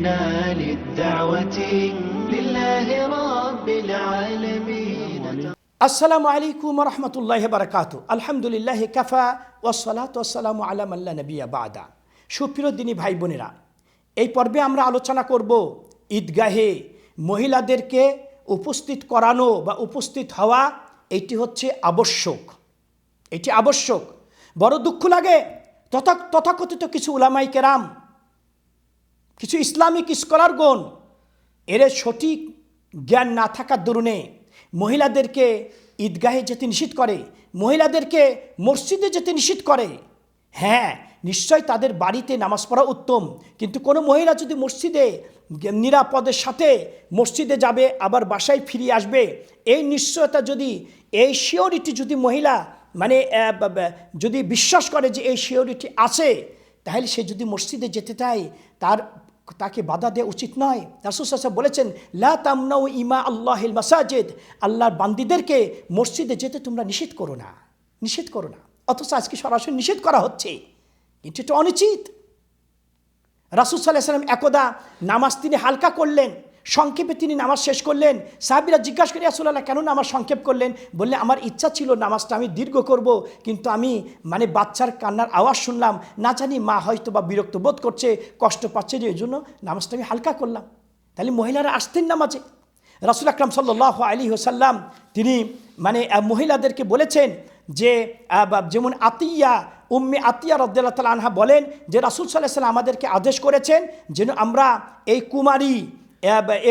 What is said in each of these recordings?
قمنا للدعوة لله رب العالمين আসসালামু আলাইকুম রহমতুল্লাহ বারকাত আলহামদুলিল্লাহ কাফা ওয়াসালাত ওয়াসালাম আলামাল্লা নবিয়া বাদা সুপ্রিয় দিনী ভাই বোনেরা এই পর্বে আমরা আলোচনা করব ঈদগাহে মহিলাদেরকে উপস্থিত করানো বা উপস্থিত হওয়া এটি হচ্ছে আবশ্যক এটি আবশ্যক বড় দুঃখ লাগে তথা তথাকথিত কিছু উলামাই কেরাম কিছু ইসলামিক স্কলারগণ, এর সঠিক জ্ঞান না থাকার দরুনে মহিলাদেরকে ঈদগাহে যেতে নিষিদ্ধ করে, মহিলাদেরকে মসজিদে যেতে নিষিদ্ধ করে। হ্যাঁ নিশ্চয় তাদের বাড়িতে নামাজ পড়া উত্তম, কিন্তু কোনো মহিলা যদি মসজিদে নিরাপদের সাথে মসজিদে যাবে, আবার বাসায় ফিরে আসবে, এই নিশ্চয়তা যদি, এই শিওরিটি যদি মহিলা মানে যদি বিশ্বাস করে যে এই শিওরিটি আছে, তাহলে সে যদি মসজিদে যেতে চায়, তার তাকে বাধা দেওয়া উচিত নয়। রাসুল সাহেব বলেছেন, লা ইমা আল্লাহিল মাসাজিদ। আল্লাহর বান্দিদেরকে মসজিদে যেতে তোমরা নিষেধ করো না, নিষেধ করো না। অথচ আজকে সরাসরি নিষেধ করা হচ্ছে। কিন্তু এটা অনুচিত রাসুল সাল্লাহ সাল্লাম একদা নামাজ তিনি হালকা করলেন। সংক্ষেপে তিনি নামাজ শেষ করলেন। সাহাবিরা জিজ্ঞাসা করি আসল্লাহ কেন নামাজ সংক্ষেপ করলেন? বললে, আমার ইচ্ছা ছিল নামাজটা আমি দীর্ঘ করব, কিন্তু আমি মানে বাচ্চার কান্নার আওয়াজ শুনলাম। না জানি মা হয়তো বা বিরক্ত বোধ করছে, কষ্ট পাচ্ছে যে এই জন্য নামাজটা আমি হালকা করলাম। তাহলে মহিলারা আসতেন নামাজে। রাসুল আকরাম সাল্লাহ আলী হোসাল্লাম তিনি মানে মহিলাদেরকে বলেছেন যে যেমন আতিয়া, উম্মে আতিয়া রদ্দাল্লাহ তালা আনহা বলেন যে, রাসুল সাল্লাহ সাল্লাম আমাদেরকে আদেশ করেছেন যেন আমরা এই কুমারী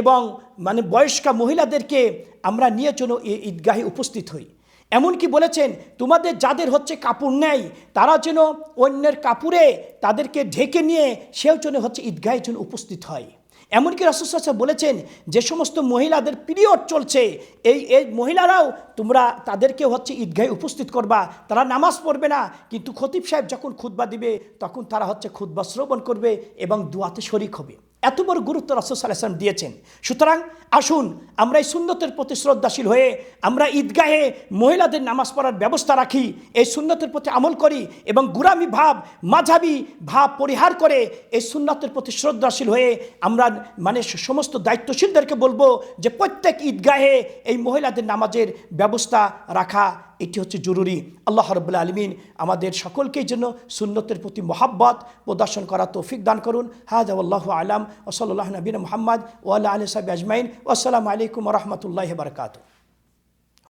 এবং মানে বয়স্কা মহিলাদেরকে আমরা নিয়ে এই ঈদগাহে উপস্থিত হই। এমনকি বলেছেন, তোমাদের যাদের হচ্ছে কাপড় নেই, তারা যেন অন্যের কাপড়ে তাদেরকে ঢেকে নিয়ে সেও যেন হচ্ছে ঈদগাহে যেন উপস্থিত হয়। এমনকি রাসুসাসা বলেছেন, যে সমস্ত মহিলাদের পিরিয়ড চলছে, এই এই মহিলারাও তোমরা তাদেরকে হচ্ছে ঈদগাহে উপস্থিত করবা। তারা নামাজ পড়বে না, কিন্তু খতিব সাহেব যখন খুতবা দিবে, তখন তারা হচ্ছে খুতবা শ্রবণ করবে এবং দুয়াতে শরিক হবে। এত বড় গুরুত্ব রাসুল সাল্লাম দিয়েছেন। সুতরাং আসুন, আমরা এই সুন্নতের প্রতি শ্রদ্ধাশীল হয়ে, আমরা ঈদগাহে মহিলাদের নামাজ পড়ার ব্যবস্থা রাখি, এই সুন্নতের প্রতি আমল করি এবং গুরামি ভাব, মাঝাবি ভাব পরিহার করে এই সুন্নতের প্রতি শ্রদ্ধাশীল হয়ে আমরা মানে সমস্ত দায়িত্বশীলদেরকে বলব যে প্রত্যেক ঈদগাহে এই মহিলাদের নামাজের ব্যবস্থা রাখা এটি হচ্ছে জরুরি। আল্লাহ রবুল্লা আলমিন আমাদের সকলকেই জন্য সুন্নতের প্রতি মোহাব্বত প্রদর্শন করা তৌফিক দান করুন। হাজ আল্লাহ আলাম। ওসল্লাহ নবীন মোহাম্মদ ওয়াল্লাহ আলসাব আজমাইন। আসসালামু আলাইকুম রহমতুল্লাহ বারকাতু